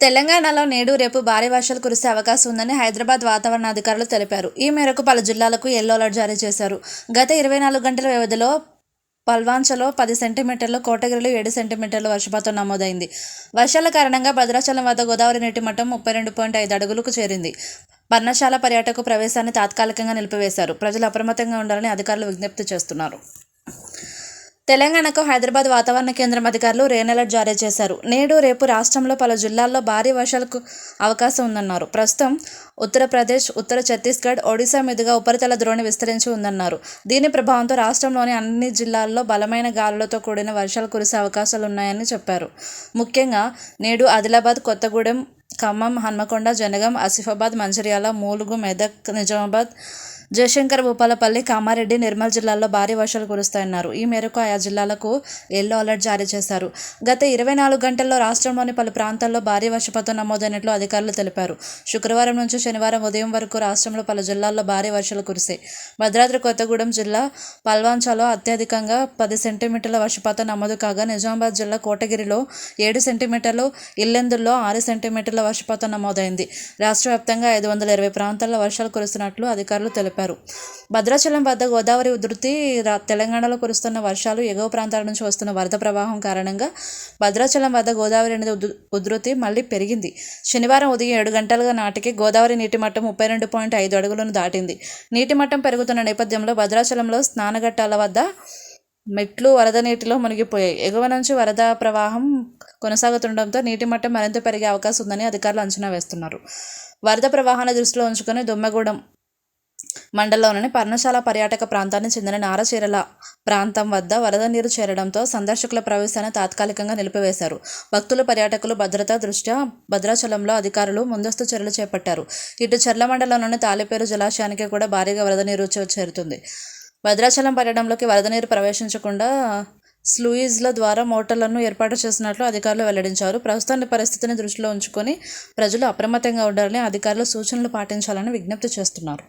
తెలంగాణలో నేడు రేపు భారీ వర్షాలు కురిసే అవకాశం ఉందని హైదరాబాద్ వాతావరణ అధికారులు తెలిపారు. ఈ మేరకు పలు జిల్లాలకు ఎల్లో అలర్ట్ జారీ చేశారు. గత ఇరవై నాలుగు గంటల వ్యవధిలో పల్వాంచలో పది సెంటీమీటర్లు కోటగిరిలో ఏడు సెంటీమీటర్లు వర్షపాతం నమోదైంది. వర్షాల కారణంగా భద్రాచలం వద్ద గోదావరి నీటి మట్టం ముప్పై రెండు పాయింట్ ఐదు అడుగులకు చేరింది. పర్ణశాల పర్యాటక ప్రవేశాన్ని తాత్కాలికంగా నిలిపివేశారు. ప్రజలు అప్రమత్తంగా ఉండాలని అధికారులు విజ్ఞప్తి చేస్తున్నారు. తెలంగాణకు హైదరాబాద్ వాతావరణ కేంద్రం అధికారులు రెయిన్ అలర్ట్ జారీ చేశారు. నేడు రేపు రాష్ట్రంలో పలు జిల్లాల్లో భారీ వర్షాలకు అవకాశం ఉందన్నారు. ప్రస్తుతం ఉత్తరప్రదేశ్ ఉత్తర ఛత్తీస్గఢ్ ఒడిశా మీదుగా ఉపరితల ద్రోణి విస్తరించి ఉందన్నారు. దీని ప్రభావంతో రాష్ట్రంలోని అన్ని జిల్లాల్లో బలమైన గాలులతో కూడిన వర్షాలు కురిసే అవకాశాలు ఉన్నాయని చెప్పారు. ముఖ్యంగా నేడు ఆదిలాబాద్ కొత్తగూడెం ఖమ్మం హన్మకొండ జనగం ఆసిఫాబాద్ మంచిర్యాల మూలుగు మెదక్ నిజామాబాద్ జయశంకర్ భూపాలపల్లి కామారెడ్డి నిర్మల్ జిల్లాల్లో భారీ వర్షాలు కురుస్తాయన్నారు. ఈ మేరకు ఆయా జిల్లాలకు ఎల్లో అలర్ట్ జారీ చేశారు. గత ఇరవై నాలుగు గంటల్లో రాష్ట్రంలోని పలు ప్రాంతాల్లో భారీ వర్షపాతం నమోదైనట్లు అధికారులు తెలిపారు. శుక్రవారం నుంచి శనివారం ఉదయం వరకు రాష్ట్రంలో పలు జిల్లాల్లో భారీ వర్షాలు కురిశాయి. భద్రాద్రి కొత్తగూడెం జిల్లా పల్వాంచాలో అత్యధికంగా పది సెంటీమీటర్ల వర్షపాతం నమోదు కాగా నిజామాబాద్ జిల్లా కోటగిరిలో ఏడు సెంటీమీటర్లు ఇల్లెందుల్లో ఆరు సెంటీమీటర్ల వర్షపాతం నమోదైంది. రాష్ట్ర వ్యాప్తంగా ఐదు వందల ఇరవై ప్రాంతాల్లో వర్షాలు కురుస్తున్నట్లు అధికారులు తెలిపారు. భద్రాచలం వద్ద గోదావరి ఉధృతి రా- తెలంగాణలో కురుస్తున్న వర్షాలు ఎగువ ప్రాంతాల నుంచి వస్తున్న వరద ప్రవాహం కారణంగా భద్రాచలం వద్ద గోదావరి నది ఉధృతి మళ్ళీ పెరిగింది. శనివారం ఉదయం ఏడు గంటలుగా నాటికి గోదావరి నీటి మట్టం ముప్పై రెండు పాయింట్ ఐదు అడుగులను దాటింది. నీటి మట్టం పెరుగుతున్న నేపథ్యంలో భద్రాచలంలో స్నానఘట్టాల వద్ద మెట్లు వరద నీటిలో మునిగిపోయాయి. ఎగువ నుంచి వరద ప్రవాహం కొనసాగుతుండటంతో నీటి మట్టం మరింత పెరిగే అవకాశం ఉందని అధికారులు అంచనా వేస్తున్నారు. వరద ప్రవాహాన్ని దృష్టిలో ఉంచుకొని దుమ్మగూడెం మండలంలోని పర్ణశాల పర్యాటక ప్రాంతానికి చెందిన నారచీరల ప్రాంతం వద్ద వరద నీరు చేరడంతో సందర్శకుల ప్రవేశాన్ని తాత్కాలికంగా నిలిపివేశారు. భక్తులు పర్యాటకులు భద్రతా దృష్ట్యా భద్రాచలంలో అధికారులు ముందస్తు చర్యలు చేపట్టారు. ఇటు చెర్ల మండలంలోని తాలిపేరు జలాశయానికి కూడా భారీగా వరద నీరు చేరుతుంది. భద్రాచలం పర్యటనలోకి వరద నీరు ప్రవేశించకుండా స్లూయిజ్ల ద్వారా మోటార్లను ఏర్పాటు చేసినట్లు అధికారులు వెల్లడించారు. ప్రస్తుతాన్ని పరిస్థితిని దృష్టిలో ఉంచుకొని ప్రజలు అప్రమత్తంగా ఉండాలని అధికారులు సూచనలు పాటించాలని విజ్ఞప్తి చేస్తున్నారు.